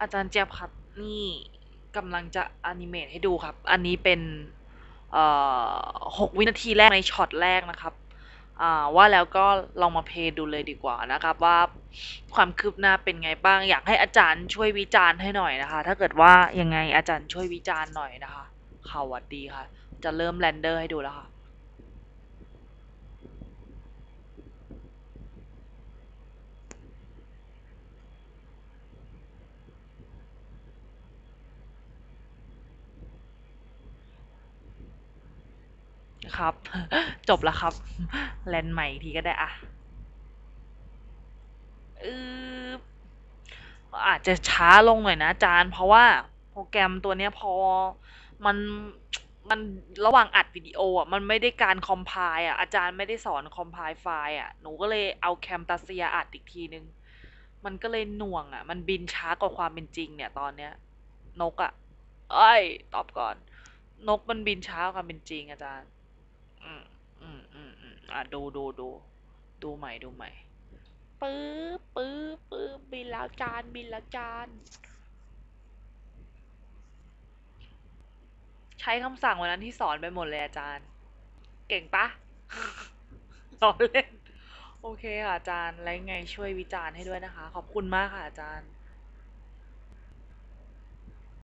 อาจารย์เจี๊ยบครับ นี่กำลังจะอนิเมตให้ดูครับ อันนี้เป็นเอ่อหกวินาทีแรกในช็อตแรกนะครับอ่าว่าแล้วก็ลองมาเพย์ดูเลยดีกว่านะครับ ว่าความคืบหน้าเป็นไงบ้าง อยากให้อาจารย์ช่วยวิจารณ์ให้หน่อยนะคะ ถ้าเกิดว่ายังไงอาจารย์ช่วยวิจารณ์หน่อยนะคะข่าววัดดีค่ะ จะเริ่มแรนเดอร์ให้ดูแล้วค่ะ ครับ จบแล้วครับ แลนด์ใหม่อีกทีก็ได้อะอออาจจะช้าลงหน่อยนะอาจารย์เพราะว่าโปรแกรมตัวเนี้ยพอมันมันระหว่างอัดวิดีโออะมันไม่ได้การคอมไพล์อะอาจารย์ไม่ได้สอนคอมไพล์ไฟล์อะหนูก็เลยเอาแคมตาเซียอัดอีกทีนึง มันก็เลยหน่วงอะ มันบินช้ากว่าความเป็นจริงเนี่ยตอนเนี้ย นกอะ เอ้ย ตอบก่อน นกมันบินช้ากว่าความเป็นจริงอาจารย์ อืมอืมอืมอืมอะดูดูดูดูใหม่ดูใหม่ปื๊บปื๊บปื๊บบินแล้วจานบินแล้วจาน ใช้คำสั่งวันนั้นที่สอนไปหมดเลยอาจารย์ เก่งปะล้อเล่น โอเคค่ะอาจารย์ แล้วไงช่วยวิจารณ์ให้ด้วยนะคะ ขอบคุณมากค่ะอาจารย์